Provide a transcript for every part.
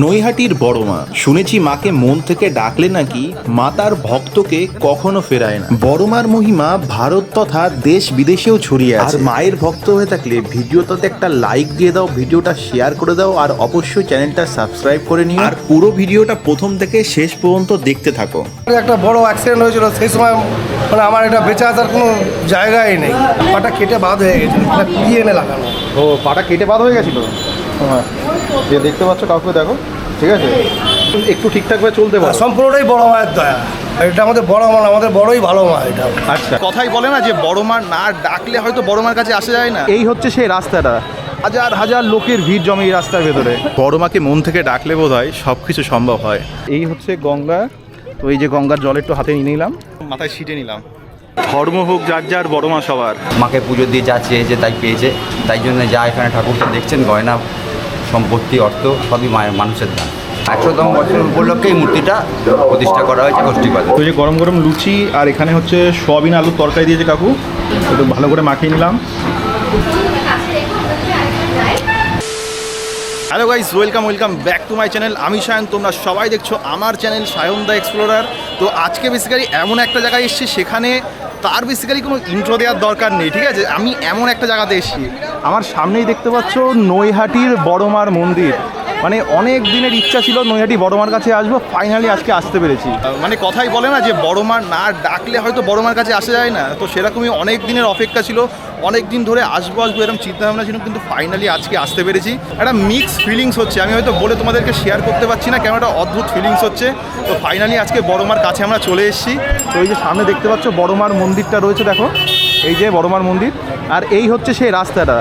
নৈহাটির বড় মা। শুনেছি মাকে মন থেকে ডাকলে নাকি মা তার ভক্তকে কখনো ফেরায় না। বড় মার মহিমা ভারত তথা দেশ বিদেশেও ছড়িয়ে আছে। মায়ের ভক্ত হয়ে থাকলে ভিডিওটাতে একটা লাইক দিয়ে দাও ভিডিওটা শেয়ার করে দাও আর অবশ্যই চ্যানেলটা সাবস্ক্রাইব করে নিও। আর পুরো ভিডিওটা প্রথম থেকে শেষ পর্যন্ত দেখতে থাকো। একটা বড় অ্যাক্সিডেন্ট হয়েছিল সেই সময় মানে আমার এটা বেঁচে আসার কোনো জায়গাই নেই। পাটা কেটে বাদ হয়ে গেছে এটা কি এনে লাগানো ও পাটা কেটে বাদ হয়ে গেছিল? হ্যাঁ যে দেখতে পাচ্ছ কাউকে দেখো ঠিক আছে? একটু ঠিকঠাকভাবে চলতে পারো। সম্পূর্ণটাই বড় মায়ের দয়া। এটা আমাদের বড় মা আমাদের বড়ই ভালো মা এটা। আচ্ছা। কথাই বলে না যে বড় মার না ডাকলে হয়তো বড় মার কাছে আসা যায় না। এই হচ্ছে সেই রাস্তাটা। হাজার হাজার লোকের ভিড় জমে এই রাস্তার ভেতরে। বড় মাকে মন থেকে ডাকলে বোধ হয় সব কিছু সম্ভব হয়। এই হচ্ছে গঙ্গা। তো এই যে গঙ্গার জল একটু হাতে নিয়ে নিলাম। মাথায় ছিটে নিলাম। ধর্ম হোক যার যার বড় মা সবার। মাকে পুজো দিয়ে যা চেয়েছে তাই পেয়েছে। তাই জন্য যা এখানে ঠাকুরটা দেখছেন গয়না সম্পত্তি, অর্থ সবই মায়ের, মানুষের দান। একশোতম বছর উপলক্ষে এই মূর্তিটা প্রতিষ্ঠা করা হয়েছে গোষ্ঠীপাতে তো যে গরম গরম লুচি আর এখানে হচ্ছে সোয়াবিন আলুর তরকারি দিয়েছে কাকু। একটু ভালো করে মাখিয়ে নিলাম। Hello guys welcome welcome back to my channel আমি সায়ন, তোমরা সবাই দেখছ আমার চ্যানেল সায়ন দা এক্সপ্লোরার তো আজকে বেসিক্যালি এমন একটা জায়গায় এসেছি, সেখানে তার বেসিক্যালি কোনো ইন্ট্রো দেওয়ার দরকার নেই, ঠিক আছে? আমি এমন একটা জায়গাতে এসেছি। আমার সামনেই দেখতে পাচ্ছ নৈহাটির বড়মার মন্দির। মানে অনেক দিনের ইচ্ছা ছিল নৈহাটি বড়মার কাছে আসব ফাইনালি আজকে আসতে পেরেছি। মানে কথাই বলে না যে বড় মার না ডাকলে হয়তো বড় মার কাছে আসা যায় না। তো সেরকমই অনেক দিনের অপেক্ষা ছিল, অনেক দিন ধরে আসব আসব এরকম চিন্তা ভাবনা ছিল, কিন্তু ফাইনালি আজকে আসতে পেরেছি। একটা মিক্স ফিলিংস হচ্ছে, আমি হয়তো বলে তোমাদেরকে শেয়ার করতে পারছি না কেমন একটা অদ্ভুত ফিলিংস হচ্ছে। তো ফাইনালি আজকে বড় মার কাছে আমরা চলে এসেছি। তো এই যে সামনে দেখতে পাচ্ছ বড়মার মন্দিরটা রয়েছে, দেখো। এই যে বড়মার মন্দির, আর এই হচ্ছে সেই রাস্তাটা।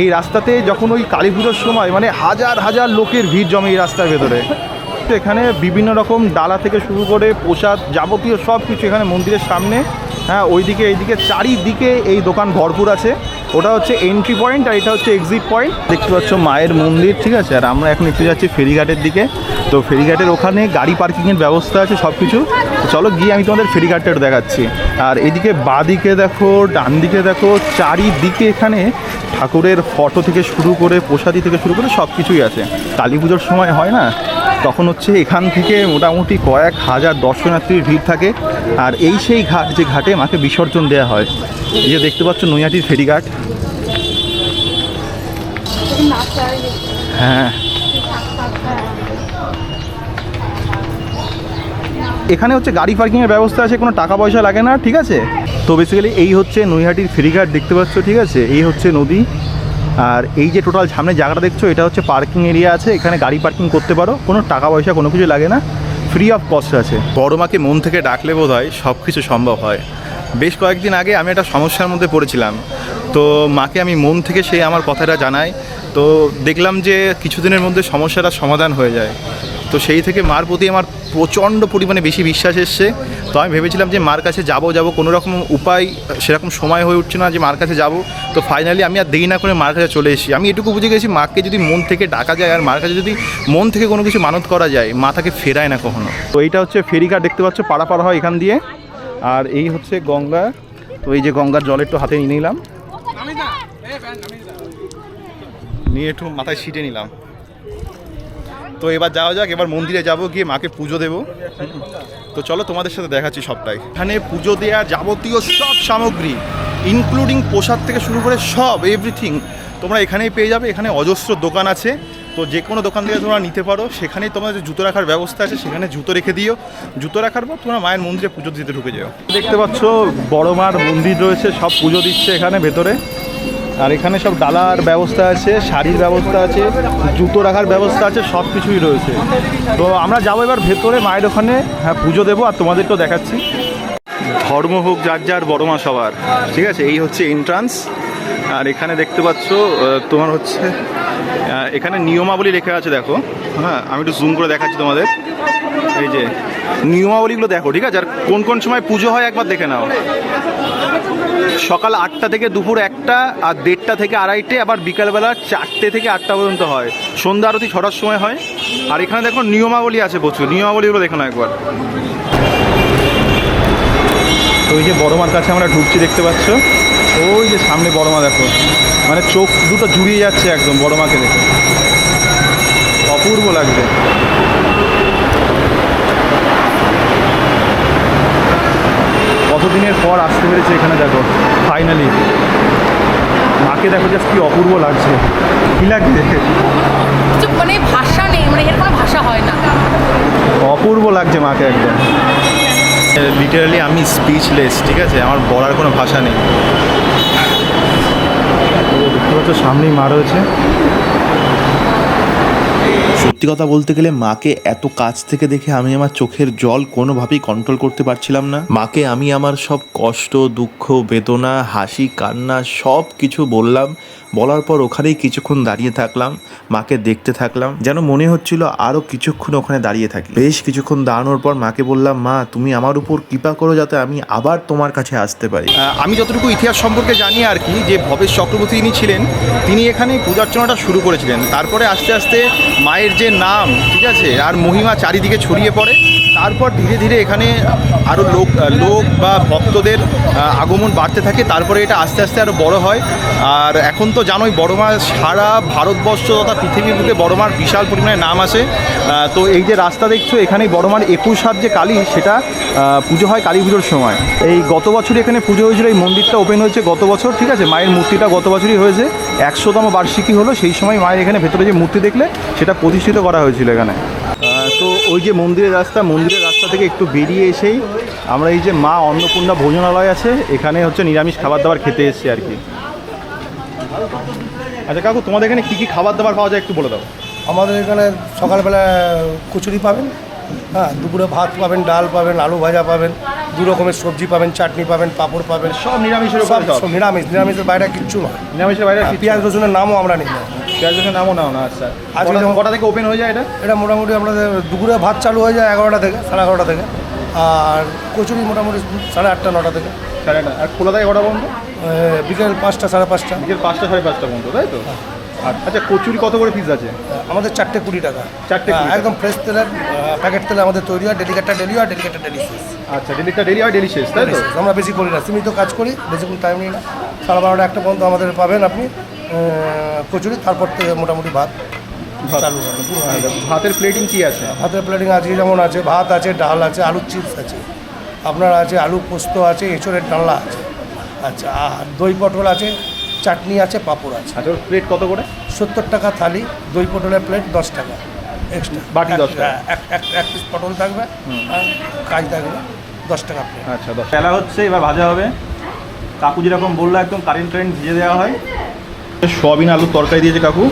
এই রাস্তাতে যখন ওই কালী পুজোর সময় মানে হাজার হাজার লোকের ভিড় জমে এই রাস্তার ভেতরে। তো এখানে বিভিন্ন রকম ডালা থেকে শুরু করে প্রসাদ যাবতীয় সব কিছু এখানে মন্দিরের সামনে। হ্যাঁ ওইদিকে, এইদিকে, চারিদিকে এই দোকান ভরপুর আছে। ওটা হচ্ছে এন্ট্রি পয়েন্ট আর এটা হচ্ছে এক্সিট পয়েন্ট দেখতে পাচ্ছ মায়ের মন্দির, ঠিক আছে? আর আমরা এখন একটু যাচ্ছি ফেরিঘাটের দিকে। তো ফেরিঘাটের ওখানে গাড়ি পার্কিংয়ের ব্যবস্থা আছে সব কিছু চলো গিয়ে আমি তোমাদের ফেরিঘাটটা দেখাচ্ছি। আর এদিকে বাদিকে দেখো ডান দিকে দেখো, চারিদিকে এখানে ঠাকুরের ফটো থেকে শুরু করে, প্রসাদি থেকে শুরু করে সব কিছুই আছে। কালী পুজোর সময় হয় না? তখন হচ্ছে এখান থেকে মোটামুটি কয়েক হাজার দর্শনার্থীর ভিড় থাকে। আর এই সেই ঘাট, যে ঘাটে মাকে বিসর্জন দেওয়া হয়। এই যে দেখতে পাচ্ছ নৈহাটির ফেরিঘাট। হ্যাঁ। এখানে হচ্ছে গাড়ি পার্কিংয়ের ব্যবস্থা আছে, কোনো টাকা পয়সা লাগে না, ঠিক আছে? তো বেসিক্যালি এই হচ্ছে নৈহাটির ফেরিঘাট, দেখতে পাচ্ছ, ঠিক আছে? এই হচ্ছে নদী। আর এই যে টোটাল সামনে জায়গাটা দেখছ, এটা হচ্ছে পার্কিং এরিয়া আছে, এখানে গাড়ি পার্কিং করতে পারো, কোনো টাকা পয়সা, কোনো কিছু লাগে না ফ্রি অফ কস্ট আছে। বড় মাকে মন থেকে ডাকলে বোধ হয় সব কিছু সম্ভব হয়। বেশ কয়েকদিন আগে আমি একটা সমস্যার মধ্যে পড়েছিলাম। তো মাকে আমি মন থেকে সেই আমার কথাটা জানাই। তো দেখলাম যে কিছুদিনের মধ্যে সমস্যাটা সমাধান হয়ে যায়। তো সেই থেকে মার প্রতি আমার প্রচণ্ড পরিমাণে বেশি বিশ্বাস এসছে। তো আমি ভেবেছিলাম যে মার কাছে যাব যাব কোনো রকম উপায় সেরকম সময় হয়ে উঠছে না যে মার কাছে যাব। তো ফাইনালি আমি আর দেরি না করে মার কাছে চলে এসেছি। আমি এটুকু বুঝে গেছি মাকে যদি মন থেকে ডাকা যায় আর মার কাছে যদি মন থেকে কোনো কিছু মানত করা যায় মা তাকে ফেরায় না কখনো। তো এইটা হচ্ছে ফেরিঘাট দেখতে পাচ্ছ পাড়াপাড়া হয় এখান দিয়ে। আর এই হচ্ছে গঙ্গা। তো এই যে গঙ্গার জল একটু হাতে নিয়ে নিলাম। নিয়ে একটু মাথায় ছিটে নিলাম। তো এবার যাওয়া যাক, এবার মন্দিরে যাব, গিয়ে মাকে পুজো দেবো। তো চলো তোমাদের সাথে দেখাচ্ছি সবটাই। এখানে পুজো দেওয়ার যাবতীয় সব সামগ্রী ইনক্লুডিং প্রসাদ থেকে শুরু করে সব এভরিথিং তোমরা এখানেই পেয়ে যাবে। এখানে অজস্র দোকান আছে। তো যে কোনো দোকান থেকে তোমরা নিতে পারো। সেখানেই তোমাদের জুতো রাখার ব্যবস্থা আছে, সেখানে জুতো রেখে দিও। জুতো রাখার পর তোমরা মায়ের মন্দিরে পুজো দিতে ঢুকে যাও। দেখতে পাচ্ছ, বড় মার মন্দির রয়েছে, সব পুজো দিচ্ছে এখানে ভেতরে। আর এখানে সব ডালার ব্যবস্থা আছে, শাড়ির ব্যবস্থা আছে, জুতো রাখার ব্যবস্থা আছে, সব কিছুই রয়েছে। তো আমরা যাব এবার ভেতরে, মায়ের ওখানে। হ্যাঁ পুজো দেবো আর তোমাদেরকেও দেখাচ্ছি। ধর্ম হোক যার যার বড় সবার। ঠিক আছে, এই হচ্ছে এন্ট্রান্স আর এখানে দেখতে পাচ্ছ তোমার হচ্ছে এখানে নিয়মাবলী লেখা আছে, দেখো। হ্যাঁ আমি একটু জুম করে দেখাচ্ছি তোমাদের। এই যে, নিয়মাবলীগুলো দেখো, ঠিক আছে? আর কোন কোন সময় পুজো হয় একবার দেখে নাও। সকাল আটটা থেকে দুপুর একটা, আর দেড়টা থেকে আড়াইটে, আবার বিকালবেলা চারটে থেকে আটটা পর্যন্ত হয়। সন্ধ্যা আরতি ছটার সময় হয়। আর এখানে দেখো নিয়মাবলী আছে প্রচুর। নিয়মাবলীগুলো দেখো না একবার। ওই যে বড় মার কাছে আমরা ঢুকছি, দেখতে পাচ্ছ? ওই যে সামনে বড় মা দেখো। মানে চোখ দুটো জুড়িয়ে যাচ্ছে একদম বড় মাকে দেখে। অপূর্ব লাগছে। কতদিনের পর আসতে পেরেছে এখানে দেখো ফাইনালি মাকে দেখো জাস্ট কি অপূর্ব লাগছে। কি লাগছে? মানে ভাষা নেই মানে এর কোনো ভাষা হয় না। অপূর্ব লাগছে মাকে একদম। লিটারালি আমি স্পিচলেস ঠিক আছে? আমার বলার কোনো ভাষা নেই। দেখতে পাচ্ছ সামনেই মা রয়েছে। সত্যি কথা বলতে গেলে মাকে এত কাছ থেকে দেখে আমি আমার চোখের জল কোনোভাবেই কন্ট্রোল করতে পারছিলাম না। মাকে আমি আমার সব কষ্ট, দুঃখ, বেদনা, হাসি, কান্না সব কিছু বললাম। বলার পর ওখানেই কিছুক্ষণ দাঁড়িয়ে থাকলাম, মাকে দেখতে থাকলাম। যেন মনে হচ্ছিল আরও কিছুক্ষণ ওখানে দাঁড়িয়ে থাকি। বেশ কিছুক্ষণ দাঁড়ানোর পর মাকে বললাম, মা, তুমি আমার উপর কৃপা করো যাতে আমি আবার তোমার কাছে আসতে পারি। আমি যতটুকু ইতিহাস সম্পর্কে জানি আর কি, যে ভবেশ চক্রবর্তী তিনি ছিলেন, তিনি এখানে পূজার্চনাটা শুরু করেছিলেন। তারপরে আস্তে আস্তে মায়ের যে নাম ঠিক আছে? আর মহিমা চারিদিকে ছড়িয়ে পড়ে। তারপর ধীরে ধীরে এখানে আরও লোক লোক বা ভক্তদের আগমন বাড়তে থাকে। তারপরে এটা আস্তে আস্তে আরও বড় হয়। আর এখন তো জানোই বড়মা সারা ভারতবর্ষ তথা পৃথিবীর বুকে বড়মার বিশাল পরিমাণে নাম আহ, তো এই যে রাস্তা দেখছ এখানেই বড়মার একুশ হাত যে কালী সেটা পুজো হয় কালী পুজোর সময়। এই গত বছর এখানে পুজো হয়েছিল এই মন্দিরটা ওপেন হয়েছে গত বছর ঠিক আছে? মায়ের মূর্তিটা গত বছরই হয়েছে। একশোতম বার্ষিকী হলো সেই সময় মায়ের এখানে ভেতরে যে মূর্তি দেখলে সেটা প্রতিষ্ঠিত করা হয়েছিল এখানে। তো ওই যে মন্দিরের রাস্তা মন্দিরের রাস্তা থেকে একটু বেরিয়ে এসেই আমরা এই যে মা অন্নপূর্ণা ভোজনালয় আছে এখানে হচ্ছে নিরামিষ খাবার দাবার খেতে এসেছি আর কি। আচ্ছা কাকু তোমাদের এখানে কী কী খাবার দাবার পাওয়া যায় একটু বলে দাও। আমাদের এখানে সকালবেলা কচুরি পাবেন হ্যাঁ দুপুরে ভাত পাবেন ডাল পাবেন আলু ভাজা পাবেন দু রকমের সবজি পাবেন চাটনি পাবেন পাঁপড় পাবেন। সব নিরামিষের সব নিরামিষ নিরামিষের বাইরে কিচ্ছু নয়। নিরামিষের বাইরে আর পেঁয়াজ রসুনের নামও আমরা নিই না। নামও নাও না আচ্ছা আজকে কটা- থেকে ওপেন হয়ে যায় এটা? এটা মোটামুটি আমাদের দুপুরে ভাত চালু হয়ে যায় এগারোটা থেকে সাড়ে এগারোটা থেকে। আর কচুরি মোটামুটি সাড়ে আটটা নটা থেকে। সাড়ে নটা। আর খোলা থাকে কটা পর্যন্ত? বিকেল পাঁচটা সাড়ে পাঁচটা। বিকেল পাঁচটা সাড়ে পাঁচটা পর্যন্ত তাই তো? আর আচ্ছা কচুরি কত করে পিস আছে? আমাদের চারটে কুড়ি টাকা। চারটে হ্যাঁ। একদম ফ্রেশ তেলের প্যাকেট তেলে আমাদের তৈরি হয় ডেলিকেটটা ডেলি হয় ডেলিকেটটা ডেলি শেষ। আচ্ছা ডেলিটা ডেলি হয় ডেলি শেষ তাই তো? আমরা বেশি করি না সীমিত কাজ করি বেশিক্ষণ টাইম নিই। না সাড়ে বারোটা একটা পর্যন্ত আমাদের পাবেন আপনি। কচুরি তারপর থেকে মোটামুটি ভাত। চালু হয়ে যাবে। ভাতের প্লেটিং কি আছে? ভাতের প্লেটিং আজকে যেমন আছে ভাত আছে ডাল আছে আলুর চিপস আছে। আপনার আছে আলু পোস্ত আছে এঁচড়ের ডালনা আছে। আচ্ছা আর দই পটল আছে চাটনি আছে পাঁপড় আছে। আচ্ছা প্লেট কত করে? সত্তর টাকা থালি দই পটলের প্লেট দশ টাকা এক্সট্রা বাকি 10 টাকা। এক এক পিস পটল থাকবে আর কাজ থাকবে দশ টাকা প্লেট আচ্ছা দশ হচ্ছে এবার ভাজা হবে। কাকু যেরকম বলল একদম কারেন্ট কারেন্ট ভিজে দেওয়া হয়। সোয়াবিন আলুর তরকারি দিয়েছে কাকু।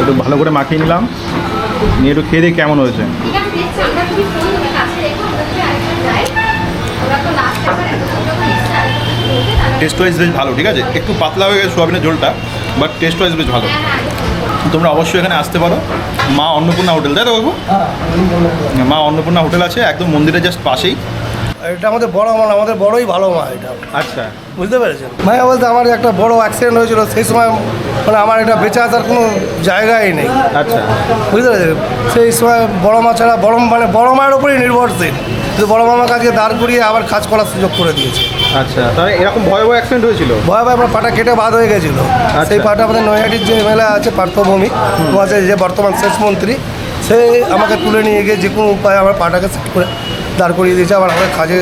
একটু ভালো করে মাখিয়ে নিলাম। নিয়ে একটু খেয়ে দিয়ে কেমন হয়েছে। টেস্ট ওয়াইজ বেশ ভালো ঠিক আছে? একটু পাতলা হয়ে গেছে সোয়াবিনের ঝোলটা বাট টেস্ট ওয়াইজ বেশ ভালো। তোমরা অবশ্যই এখানে আসতে পারো। মা অন্নপূর্ণা হোটেল তাই তো কাকু? মা অন্নপূর্ণা হোটেল আছে একদম মন্দিরের জাস্ট পাশেই। এটা আমাদের বড় মা আমাদের বড়ই ভালো মা এটা। আচ্ছা। বুঝতে পেরেছেন? মায়া বলতে আমার একটা বড় অ্যাক্সিডেন্ট হয়েছিল সেই সময় মানে আমার এটা বেঁচে আসার কোনো জায়গাই নেই। আচ্ছা। বুঝতে পেরেছেন? সেই সময় বড় মা ছাড়া বড় মানে বড় মায়ের ওপরেই নির্ভরশীল। কিন্তু বড় মামা কাজকে দাঁড় করিয়ে আবার কাজ করার সুযোগ করে দিয়েছে। আচ্ছা তাহলে এরকম ভয়াবহ অ্যাক্সিডেন্ট হয়েছিল? ভয় ভয় আমার পাটা কেটে বাদ হয়ে গেছিল। সেই পাটা আমাদের নৈহাটির যে এমএলএ আছে পার্থভূমি আছে যে বর্তমান শেষ মন্ত্রী সে আমাকে তুলে নিয়ে গিয়ে যে কোনো উপায়ে আমার পাটাকে সেট করে দাঁড় করিয়ে দিয়েছে আবার আমাদের কাজে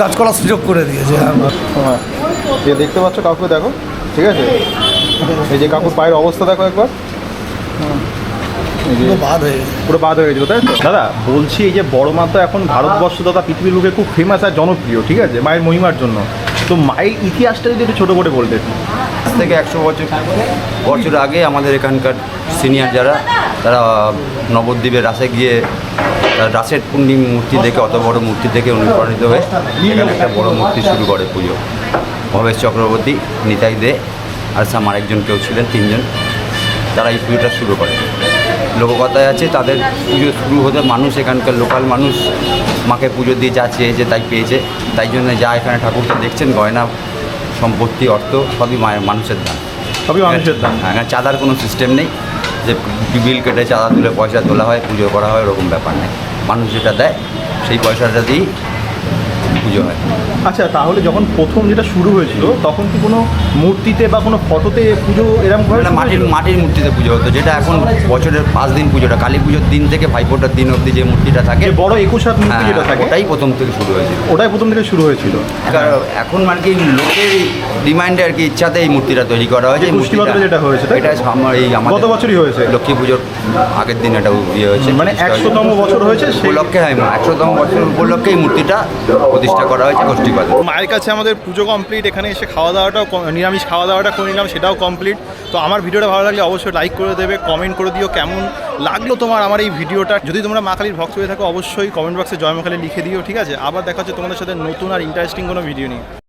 কাজ করার সুযোগ করে দিয়েছে। হ্যাঁ। যে দেখতে পাচ্ছ কাকু দেখো ঠিক আছে? এই যে কাকুর পায়ের অবস্থা দেখো একবার। হয়ে পুরো বাদ হয়ে গেছিল তাই তো? দাদা বলছি এই যে বড় মা তো এখন ভারতবর্ষ তথা পৃথিবীর লোকে খুব ফেমাস আর জনপ্রিয় ঠিক আছে? মায়ের মহিমার জন্য। তো মায়ের ইতিহাসটা যদি একটু ছোটো করে বলতে আজ থেকে একশো বছর বছর আগে আমাদের এখানকার সিনিয়র যারা, তারা, নবদ্বীপের রাসে গিয়ে রাসের পূর্ণিম মূর্তি দেখে, অত বড় মূর্তি দেখে অনুপ্রাণিত হয়ে, এখানে একটা বড় মূর্তি শুরু করে পুজো। ভবেশ চক্রবর্তী, নিতাই দে, আর সামার একজন কেউ ছিলেন, তিনজন। তারা এই পুজোটা শুরু করে। লোককথায় আছে, তাদের পুজো শুরু হতে মানুষ, এখানকার লোকাল মানুষ মাকে পুজো দিয়ে যা চেয়েছে তাই পেয়েছে। তাই জন্য যা এখানে ঠাকুরটা দেখছেন গয়না সম্পত্তি অর্থ সবই মায়ের মানুষের দান। সবই মানুষের দান। হ্যাঁ এখানে চাঁদার কোনো সিস্টেম নেই যে বিল কেটে চাঁদা তুলে পয়সা তোলা হয় পুজো করা হয় ওরকম ব্যাপার নেই। মানুষ যেটা দেয় সেই পয়সাটা দিয়েই পুজো হয়। আচ্ছা তাহলে যখন প্রথম যেটা শুরু হয়েছিল তখন কি কোনো মূর্তিতে বা কোনো ফটোতে পুজো এরকম এটা মাটির মাটির মূর্তিতে পুজো হতো যেটা এখন বছরের পাঁচ দিন পুজোটা কালী পুজোর দিন থেকে ভাইফোঁটার দিন অবধি যে মূর্তিটা থাকে বড় একুশ হাত মূর্তি হ্যাঁ, যেটা থাকে ওটাই প্রথম থেকে শুরু হয়েছিল। ওটাই প্রথম থেকে শুরু হয়েছিল। এখন আর কি লোকের ডিমান্ডে আর কি ইচ্ছাতে এই মূর্তিটা তৈরি করা হয়েছে। যেটা হয়েছে? এটা আমার এই আমাদের গত বছরই হয়েছে? লক্ষ্মী পুজোর আগের দিন এটা ইয়ে হয়েছে। মানে একশোতম বছর হয়েছে সেই লক্ষ্যে হয় একশোতম বছর উপলক্ষে এই মূর্তিটা প্রতিষ্ঠা করা হয়েছে গোষ্ঠী বাজার মায়ের কাছে আমাদের পুজো কমপ্লিট এখানে এসে খাওয়া দাওয়াটাও নিরামিষ খাওয়া দাওয়াটা করে নিলাম, সেটাও কমপ্লিট তো আমার ভিডিওটা ভালো লাগলে অবশ্যই লাইক করে দেবে কমেন্ট করে দিও কেমন লাগল তোমার আমার এই ভিডিওটা। যদি তোমরা মা কালীর ভক্ত হয়ে থাকো, অবশ্যই কমেন্ট বক্সে জয় মা লিখে দিও, ঠিক আছে? আবার দেখা হচ্ছে তোমাদের সাথে নতুন আর ইন্টারেস্টিং কোনো ভিডিও নিয়ে।